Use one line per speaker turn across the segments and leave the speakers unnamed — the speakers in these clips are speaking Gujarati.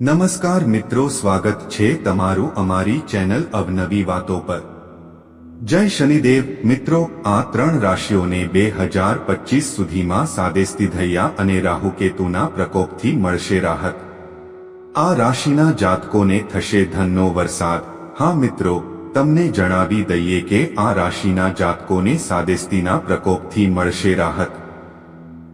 નમસ્કાર મિત્રો, સ્વાગત છે તમારું અમારી ચેનલ અવનવી વાતો પર. જય શનિદેવ. મિત્રો, આ ત્રણ રાશિઓને બે હજાર પચીસ સુધીમાં સાદેસ્તી ધૈયા અને રાહુકેતુના પ્રકોપથી મળશે રાહત. આ રાશિના જાતકોને થશે ધનનો વરસાદ. હા મિત્રો, તમને જણાવી દઈએ કે આ રાશિના જાતકોને સાદેસ્તીના પ્રકોપથી મળશે રાહત.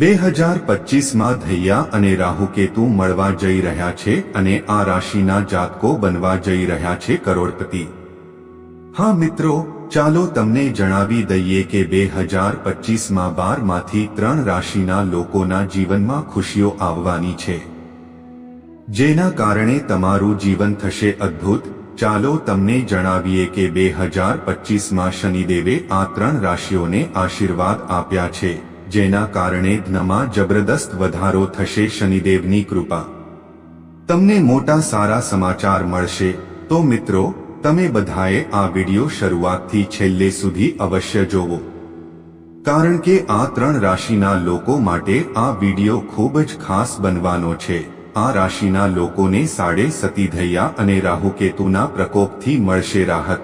બે હજાર પચીસમાં ધૈયા અને રાહુકેતુ મળવા જઈ રહ્યા છે અને આ રાશિના જાતકો બનવા જઈ રહ્યા છે કરોડપતિ. હા મિત્રો, ચાલો તમને જણાવી દઈએ કે બે હજાર પચીસમાં બારમાંથી ત્રણ રાશિના લોકોના જીવનમાં ખુશીઓ આવવાની છે. જેના કારણે તમારું જીવન થશે અદ્ભુત. ચાલો તમને જણાવીએ કે બે હજાર પચીસમાં શનિદેવે આ ત્રણ રાશિઓને આશીર્વાદ આપ્યા છે. જેના કારણે ધનમાં જબરદસ્ત વધારો થશે શનિદેવની કૃપા. તમને મોટા સારા સમાચાર મળશે. તો મિત્રો, તમે બધાએ આ વિડિયો શરૂઆતથી છેલ્લે સુધી અવશ્ય જોવો. કારણ કે આ ત્રણ રાશિના લોકો માટે આ વિડિયો ખૂબ જ ખાસ બનવાનો છે. આ રાશિના લોકોને સાડે સતીધૈયા અને રાહુકેતુના પ્રકોપથી મળશે રાહત.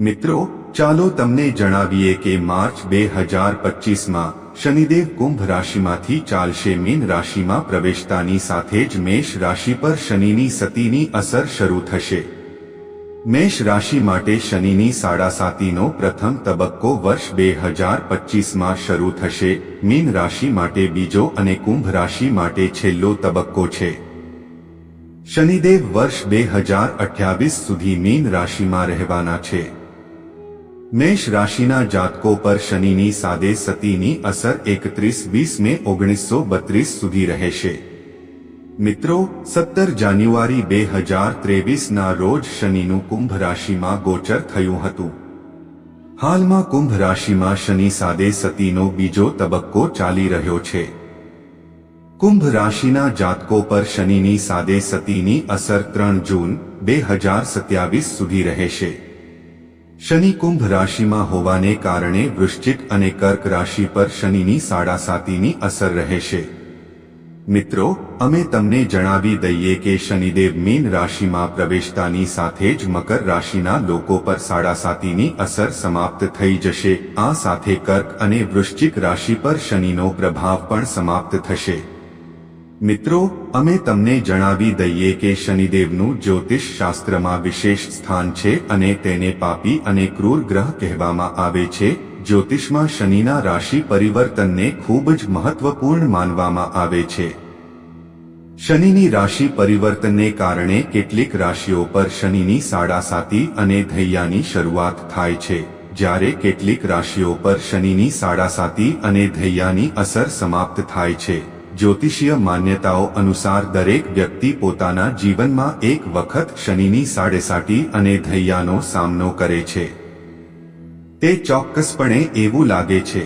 મિત્રો, ચાલો તમને જણાવીએ કે માર્ચ બે હજાર પચીસમાં શનિદેવ કુંભ રાશિમાંથી ચાલશે, મીન રાશિમાં પ્રવેશતાની સાથે જ મેષ રાશિ પર શનિની સતીની અસર શરૂ થશે. મેષ રાશિ માટે શનિની સાડાસાતીનો પ્રથમ તબક્કો વર્ષ બે હજાર પચીસમાં શરૂ થશે. મીન રાશિ માટે બીજો અને કુંભ રાશિ માટે છેલ્લો તબક્કો છે. શનિદેવ વર્ષ બે હજાર અઠ્યાવીસ સુધી મીન રાશિમાં રહેવાના છે. મેષ રાશિના જાતકો પર શનિની સાદે સતીની અસર એકત્રીસ વીસ મે ઓગણીસો બત્રીસ સુધી રહેશે. મિત્રો, સત્તર જાન્યુઆરી બે હજાર ત્રેવીસના રોજ શનિનું કુંભ રાશિમાં ગોચર થયું હતું. હાલમાં કુંભ રાશિમાં શનિ સાદે સતીનો બીજો તબક્કો ચાલી રહ્યો છે. કુંભ રાશિના જાતકો પર શનિની સાદે સતીની અસર ત્રણ જૂન બે હજાર સત્યાવીસ સુધી રહેશે. શનિ કુંભ રાશિમાં હોવાને કારણે વૃશ્ચિક અને કર્ક રાશિ પર શનિની સાડાસાતીની અસર રહેશે. મિત્રો, અમે તમને જણાવી દઈએ કે શનિદેવ મીન રાશિમાં પ્રવેશતાની સાથે જ મકર રાશિના લોકો પર સાડાસાતીની અસર સમાપ્ત થઈ જશે. આ સાથે કર્ક અને વૃશ્ચિક રાશિ પર શનિનો પ્રભાવ પણ સમાપ્ત થશે. મિત્રો, અમે તમને જણાવી દઈએ કે શનિદેવનું જ્યોતિષ શાસ્ત્રમાં વિશેષ સ્થાન છે અને તેને પાપી અને ક્રૂર ગ્રહ કહેવામાં આવે છે. જ્યોતિષમાં શનિના રાશિ પરિવર્તનને ખૂબ જ મહત્વપૂર્ણ માનવામાં આવે છે. શનિની રાશિ પરિવર્તનને કારણે કેટલીક રાશિઓ પર શનિની સાડાસાતી અને ધૈયાની શરૂઆત થાય છે. જ્યારે કેટલીક રાશિઓ પર શનિની સાડાસાતી અને ધૈયાની અસર સમાપ્ત થાય છે. જ્યોતિષીય માન્યતાઓ અનુસાર દરેક વ્યક્તિ પોતાના જીવનમાં એક વખત શનિની સાડેસાટી અને ધૈયાનો સામનો કરે છે. તે ચોક્કસપણે એવું લાગે છે.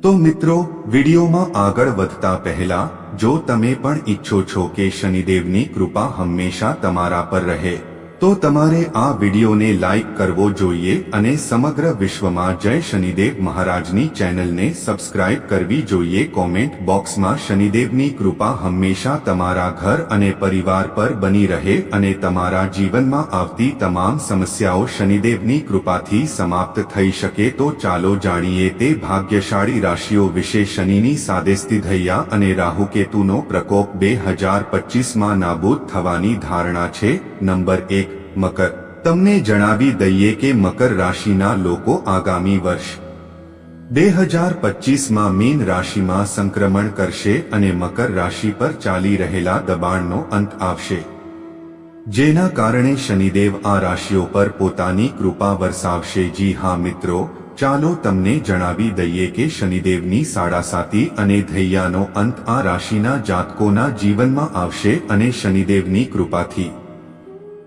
તો મિત્રો, વિડીયોમાં આગળ વધતા પહેલા, જો તમે પણ ઈચ્છો છો કે શનિદેવની કૃપા હંમેશા તમારા પર રહે તો તમારે આ વિડીયોને લાઇક કરવો જોઈએ અને સમગ્ર વિશ્વમાં જય શનિદેવ મહારાજની ચેનલને સબસ્ક્રાઇબ કરવી જોઈએ. કોમેન્ટ બોક્સમાં શનિદેવની કૃપા હંમેશા તમારા ઘર અને પરિવાર પર બની રહે અને તમારા જીવનમાં આવતી તમામ સમસ્યાઓ શનિદેવની કૃપાથી સમાપ્ત થઈ શકે તો ચાલો જાણીએ તે ભાગ્યશાળી રાશિઓ વિશે શનિની સાદેસ્તી ધૈયા અને રાહુકેતુનો પ્રકોપ બે હજાર પચીસમાં નાબૂદ થવાની ધારણા છે. નંબર એક મકર. તમને જણાવી દઈએ કે મકર રાશિના લોકો આગામી વર્ષ બે હજાર પચીસમાં મીન રાશિમાં સંક્રમણ કરશે અને મકર રાશિ પર ચાલી રહેલા દબાણનો અંત આવશે. જેના કારણે શનિદેવ આ રાશિઓ પર પોતાની કૃપા વરસાવશે. જી હા મિત્રો, ચાલો તમને જણાવી દઈએ કે શનિદેવની સાડાસાતી અને ધૈયાનો અંત આ રાશિના જાતકોના જીવનમાં આવશે અને શનિદેવની કૃપાથી.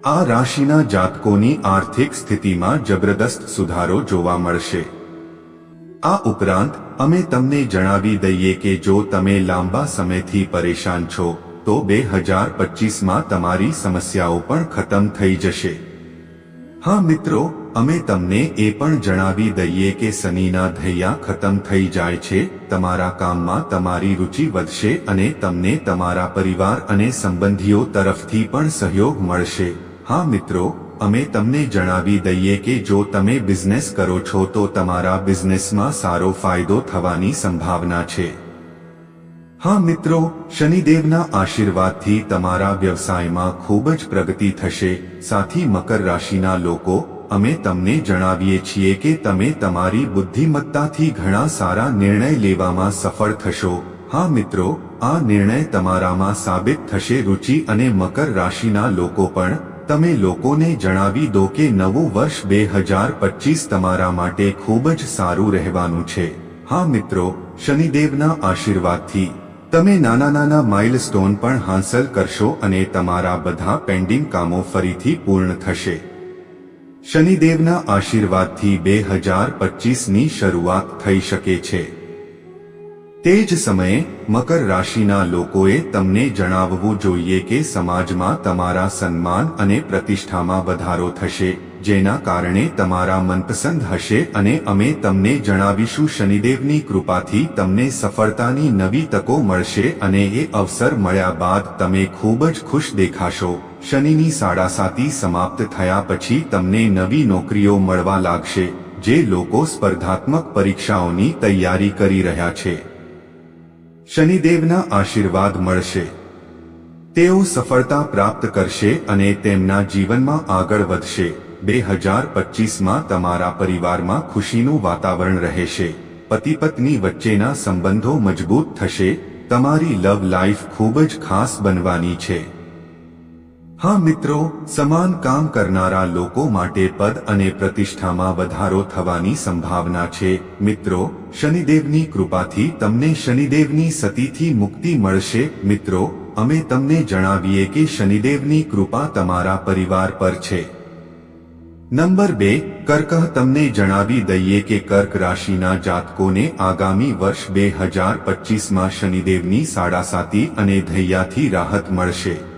આ રાશિના જાતકોની આર્થિક સ્થિતિમાં જબરદસ્ત સુધારો જોવા મળશે. આ ઉપરાંત, અમે તમને જણાવી દઈએ કે જો તમે લાંબા સમયથી પરેશાન છો, તો બે હજાર પચીસમાં તમારી સમસ્યાઓ પણ ખતમ થઈ જશે. હા મિત્રો, અમે તમને એ પણ જણાવી દઈએ કે શનિના ધૈયા ખતમ થઈ જાય છે, તમારા કામમાં તમારી રુચિ વધશે અને તમને તમારા પરિવાર અને સંબંધીઓ તરફથી પણ સહયોગ મળશે. હા મિત્રો, અમે તમને જણાવી દઈએ કે જો તમે બિઝનેસ કરો છો તો તમારા બિઝનેસમાં સારો ફાયદો થવાની સંભાવના છે. હા મિત્રો, શનિદેવના આશીર્વાદથી તમારા વ્યવસાયમાં ખૂબ જ પ્રગતિ થશે, સાથી મકર રાશિના લોકો, અમે તમને જણાવીએ છીએ કે તમે તમારી બુદ્ધિમત્તાથી ઘણા સારા નિર્ણય લેવામાં સફળ થશો. હા મિત્રો, આ નિર્ણય તમારામાં સાબિત થશે, રુચિ અને મકર રાશિના લોકો પણ તમે લોકોને જણાવી દો કે નવું વર્ષ બે હજાર પચીસ તમારા માટે ખૂબ જ સારું રહેવાનું છે. હા મિત્રો, શનિદેવના આશીર્વાદથી. તમે નાના નાના માઇલસ્ટોન પણ હાંસલ કરશો અને તમારા બધા પેન્ડિંગ કામો ફરીથી પૂર્ણ થશે. શનિદેવના આશીર્વાદથી બે હજાર પચીસની શરૂઆત થઈ શકે છે. તે જ સમયે મકર રાશિના લોકોએ તમને જણાવવું જોઈએ કે સમાજમાં તમારા સન્માન અને પ્રતિષ્ઠામાં વધારો થશે, જેના કારણે તમારા મનપસંદ હશે અને અમે તમને જણાવીશું શનિદેવની કૃપાથી તમને સફળતાની નવી તકો મળશે અને એ અવસર મળ્યા બાદ તમે ખૂબ જ ખુશ દેખાશો. શનિની સાડાસાતી સમાપ્ત થયા પછી તમને નવી નોકરીઓ મળવા લાગશે, જે લોકો સ્પર્ધાત્મક પરીક્ષાઓની તૈયારી કરી રહ્યા છે. શનિદેવના આશીર્વાદ મળશે. તેઓ સફળતા પ્રાપ્ત કરશે અને તેમના જીવનમાં આગળ વધશે. બે હજાર પચીસમાં તમારા પરિવારમાં ખુશીનું વાતાવરણ રહેશે. પતિ પત્ની વચ્ચેના સંબંધો મજબૂત થશે. તમારી લવ લાઈફ ખૂબ જ ખાસ બનવાની છે. હા મિત્રો, સમાન કામ કરનારા લોકો માટે પદ અને પ્રતિષ્ઠામાં વધારો થવાની સંભાવના છે. મિત્રો, શનિદેવની કૃપાથી તમને શનિદેવની સતીથી મુક્તિ મળશે. મિત્રો, અમે તમને જણાવીએ કે શનિદેવની કૃપા તમારા પરિવાર પર છે. નંબર બે કર્ક તમને જણાવી દઈએ કે કર્ક રાશિના જાતકોને આગામી વર્ષ બે હજાર પચીસમાં શનિદેવની સાડાસાતી અને ધૈયાથી રાહત મળશે.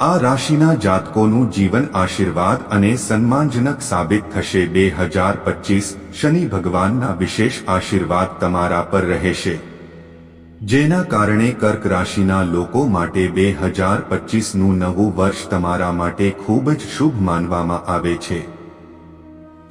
આ રાશિના જાતકોનું જીવન આશીર્વાદ અને સન્માનજનક સાબિત થશે. બે હજાર પચીસ શનિ ભગવાનના વિશેષ આશીર્વાદ તમારા પર રહેશે. જેના કારણે કર્ક રાશિના લોકો માટે બે હજાર પચીસનું નવું વર્ષ તમારા માટે ખૂબ જ શુભ માનવામાં આવે છે.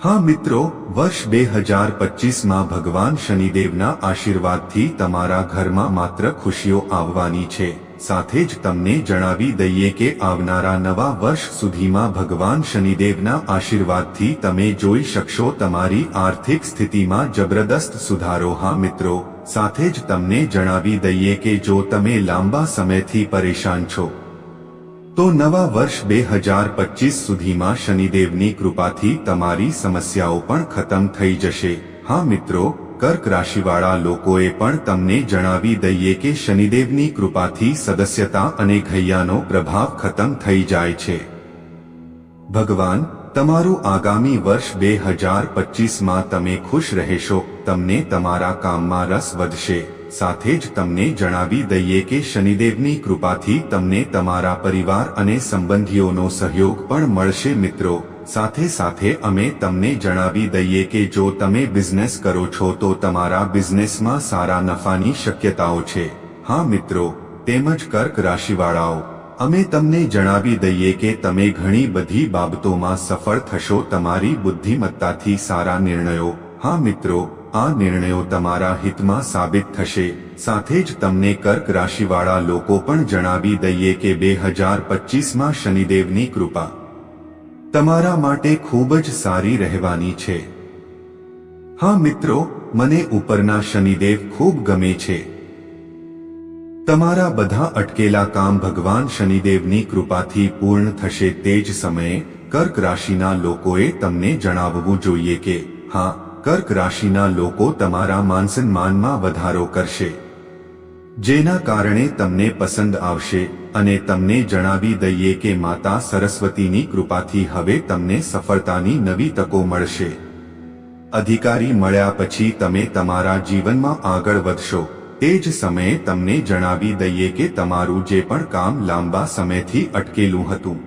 હા મિત્રો, વર્ષ બે હજાર પચીસમાં ભગવાન શનિદેવના આશીર્વાદથી તમારા ઘરમાં માત્ર ખુશીઓ આવવાની છે. સાથે જ તમને જણાવી દઈએ કે આવનારા નવા વર્ષ સુધીમાં ભગવાન શનિદેવના આશીર્વાદથી તમે જોઈ શકશો તમારી આર્થિક સ્થિતિમાં જબરદસ્ત સુધારો. હા મિત્રો, સાથે જ તમને જણાવી દઈએ કે જો તમે લાંબા સમયથી પરેશાન છો, તો નવા વર્ષ બે હજાર પચીસ સુધીમાં શનિદેવની કૃપાથી તમારી સમસ્યાઓ પણ ખતમ થઈ જશે. હા મિત્રો કર્ક રાશિવાળા લોકોએ પણ તમને જણાવી દઈએ કે શનિદેવની કૃપાથી સદસ્યતા અને ઘૈયાનો પ્રભાવ ખતમ થઈ જાય છે. ભગવાન, તમારું આગામી વર્ષ બે હજાર પચીસમાં તમે ખુશ રહેશો, તમને તમારા કામમાં રસ વધશે. સાથે જ તમને જણાવી દઈએ કે શનિદેવની કૃપાથી તમને તમારા પરિવાર અને સંબંધીઓનો સહયોગ પણ મળશે મિત્રો. સાથે સાથે અમે તમને જણાવી દઈએ કે જો તમે બિઝનેસ કરો છો તો તમારા બિઝનેસમાં સારા નફાની શક્યતાઓ છે. હા મિત્રો, તેમજ કર્ક રાશિવાળાઓ, અમે તમને જણાવી દઈએ કે તમે ઘણી બધી બાબતોમાં સફળ થશો, તમારી બુદ્ધિમત્તાથી સારા નિર્ણયો. હા મિત્રો, આ નિર્ણયો તમારા હિતમાં સાબિત થશે. સાથે જ તમને કર્ક રાશિવાળા લોકો પણ જણાવી દઈએ કે બે હજાર પચીસમાં શનિદેવની કૃપા. તમારા માટે ખૂબ જ સારી રહેવાની છે. હા મિત્રો, મને ઉપરના શનિદેવ ખૂબ ગમે છે. તમારા બધા અટકેલા કામ ભગવાન શનિદેવની કૃપાથી પૂર્ણ થશે તે જ સમયે કર્ક રાશિના લોકોએ તમને જણાવવું જોઈએ કે, હા, કર્ક રાશિના લોકો તમારા માનસન્માનમાં વધારો કરશે. જેના કારણે તમને પસંદ આવશે અને તમને જણાવી દઈએ કે માતા સરસ્વતીની કૃપાથી હવે તમને સફળતાની નવી તકો મળશે. અધિકારી મળ્યા પછી તમે તમારા જીવનમાં આગળ વધશો. તે જ સમયે તમને જણાવી દઈએ કે તમારું જે પણ કામ લાંબા સમયથી અટકેલું હતું.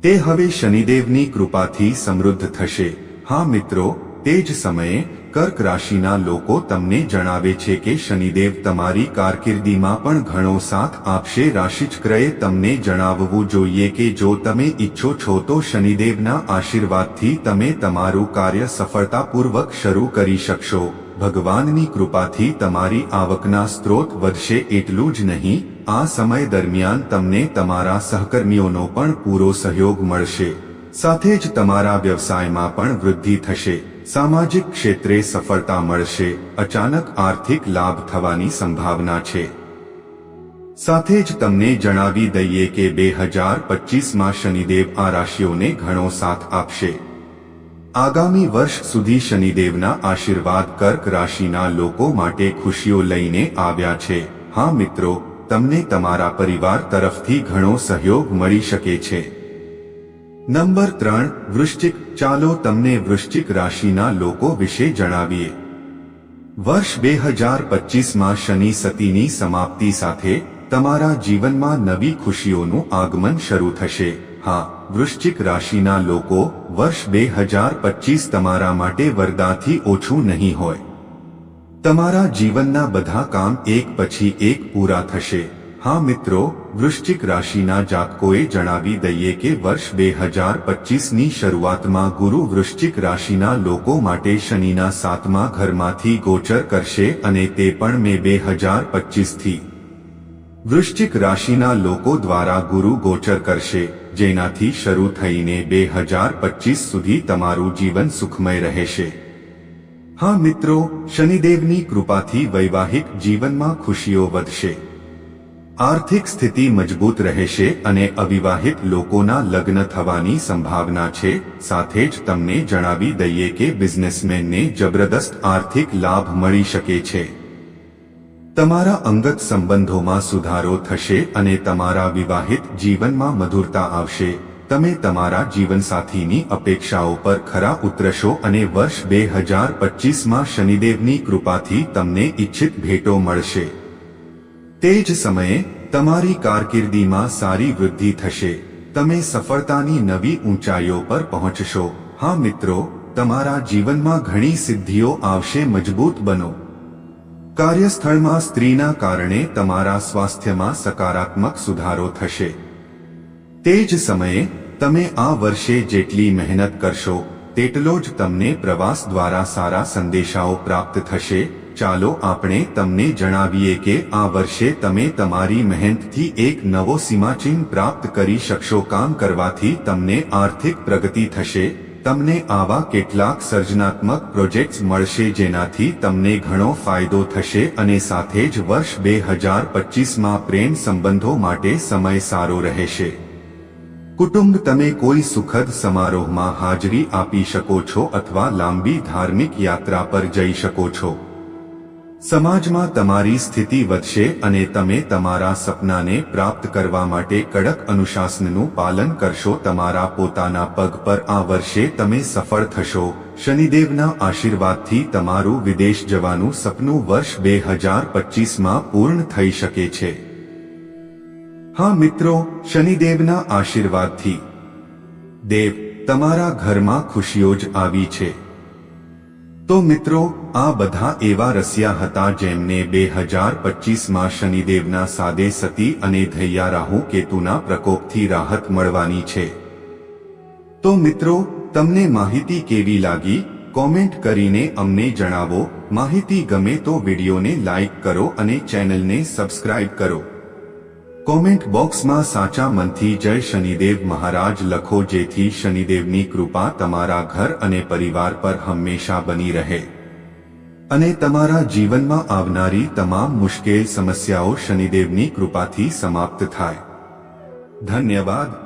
તે હવે શનિદેવની કૃપાથી સમૃદ્ધ થશે. હા મિત્રો, તે જ સમયે કર્ક રાશિના લોકો તમને જણાવે છે કે શનિદેવ તમારી કારકિર્દીમાં પણ ઘણો સાથ આપશે. રાશિચક્રએ તમને જણાવવું જોઈએ કે જો તમે ઈચ્છો છો તો શનિદેવના આશીર્વાદથી તમે તમારું કાર્ય સફળતાપૂર્વક શરૂ કરી શકશો. ભગવાનની કૃપાથી તમારી આવકના સ્ત્રોત વધશે એટલું જ નહીં, આ સમય દરમિયાન તમને તમારા સહકર્મીઓનો પણ પૂરો સહયોગ મળશે. સાથે જ તમારા વ્યવસાયમાં પણ વૃદ્ધિ થશે. સામાજિક ક્ષેત્રે સફળતા મળશે, અચાનક આર્થિક લાભ થવાની સંભાવના છે. સાથે જ તમને જણાવી દઈએ કે બે હજાર પચીસમાં શનિદેવ આ રાશિઓને ઘણો સાથ આપશે. આગામી વર્ષ સુધી શનિદેવના આશીર્વાદ કર્ક રાશિના લોકો માટે ખુશીઓ લઈને આવ્યા છે. હા મિત્રો, તમને તમારા પરિવાર તરફથી ઘણો સહયોગ મળી શકે છે. નંબર ત્રણ, વૃશ્ચિક. ચાલો તમને વૃશ્ચિક રાશિના લોકો વિશે જણાવીએ. વર્ષ બે હજાર પચીસમાં શનિ સતીની સમાપ્તિ સાથે તમારા જીવનમાં નવી ખુશીઓનું આગમન શરૂ થશે. હા, વૃશ્ચિક રાશિના લોકો વર્ષ બે હજાર પચીસ તમારા માટે વરદાથી ઓછું નહીં હોય. તમારા જીવનના બધા કામ એક પછી એક પૂરા થશે. હા મિત્રો, વૃશ્ચિક રાશિના જાતકોએ જણાવી દઈએ કે વર્ષ બે હજાર પચીસની શરૂઆતમાં ગુરુ વૃશ્ચિક રાશિના લોકો માટે શનિના સાતમા ઘરમાંથી ગોચર કરશે અને તે પણ મે બે હજાર પચીસથી. વૃશ્ચિક રાશિના લોકો દ્વારા ગુરુ ગોચર કરશે, જેનાથી શરૂ થઈને બે હજાર પચીસ સુધી તમારું જીવન સુખમય રહેશે. હા મિત્રો, શનિદેવની કૃપાથી વૈવાહિક જીવનમાં ખુશીઓ વધશે. આર્થિક સ્થિતિ મજબૂત રહેશે અને અવિવાહિત લોકોના લગ્ન થવાની સંભાવના છે, સાથે જ તમને જણાવી દઈએ કે બિઝનેસમેનને જબરદસ્ત આર્થિક લાભ મળી શકે છે. તમારા અંગત સંબંધોમાં સુધારો થશે અને તમારા વિવાહિત જીવનમાં મધુરતા આવશે. તમે તમારા જીવનસાથીની અપેક્ષાઓ પર ખરા ઉતરશો અને વર્ષ બે હજાર પચીસમાં શનિદેવની કૃપાથી તમને ઇચ્છિત ભેટો મળશે. તે જ સમયે, તમારી કારકિર્દીમાં સારી વૃદ્ધિ થશે. તમે સફળતાની નવી ઊંચાઈઓ પર પહોંચશો. હા, મિત્રો, તમારા જીવનમાં ઘણી સિદ્ધિઓ આવશે. મજબૂત બનો. કાર્યસ્થળમાં સ્ત્રીના કારણે તમારા સ્વાસ્થ્યમાં સકારાત્મક સુધારો થશે. તે જ સમયે, તમે આ વર્ષે જેટલી મહેનત કરશો, તેટલો જ તમને પ્રવાસ દ્વારા સારા સંદેશાઓ પ્રાપ્ત થશે. ચાલો આપણે તમને જણાવીએ કે આ વર્ષે તમે તમારી મહેનતથી એક નવો સીમાચિહ્ન પ્રાપ્ત કરી શકશો. કામ કરવાથી તમને આર્થિક પ્રગતિ થશે. તમને આવા કેટલાક સર્જનાત્મક પ્રોજેક્ટ્સ મળશે જેનાથી તમને ઘણો ફાયદો થશે અને સાથે જ વર્ષ બે હજાર પચીસમાં પ્રેમ સંબંધો માટે સમય સારો રહેશે. કુટુંબ તમે કોઈ સુખદ સમારોહમાં હાજરી આપી શકો છો અથવા લાંબી ધાર્મિક યાત્રા પર જઈ શકો છો. સમાજમાં તમારી સ્થિતિ વધશે અને તમે તમારા સપનાને પ્રાપ્ત કરવા માટે કડક અનુશાસનનું પાલન કરશો. તમારા પોતાના પગ પર આ વર્ષે તમે સફળ થશો. શનિદેવના આશીર્વાદથી તમારું વિદેશ જવાનું સપનું વર્ષ બે હજાર પચીસમાં પૂર્ણ થઈ શકે છે. હા મિત્રો, શનિદેવના આશીર્વાદથી. દેવ, તમારા ઘરમાં ખુશીઓ જ આવી છે. તો મિત્રો, આ બધા એવા રસિયા હતા જેમને બે હજાર પચીસમાં શનિદેવના સાદે સતી અને ધૈયા રાહુ કેતુના પ્રકોપથી રાહત મળવાની છે. તો મિત્રો, તમને માહિતી કેવી લાગી? કોમેન્ટ કરીને અમને જણાવો. માહિતી ગમે તો વિડીયોને લાઇક કરો અને ચેનલને સબસ્ક્રાઇબ કરો. કોમેન્ટ બોક્સમાં સાચા મનથી જય શનિદેવ મહારાજ લખો જેથી શનિદેવની કૃપા તમારા ઘર અને પરિવાર પર હંમેશા બની રહે. અને તમારા જીવનમાં આવનારી તમામ મુશ્કેલ સમસ્યાઓ શનિદેવની કૃપાથી સમાપ્ત થાય. ધન્યવાદ.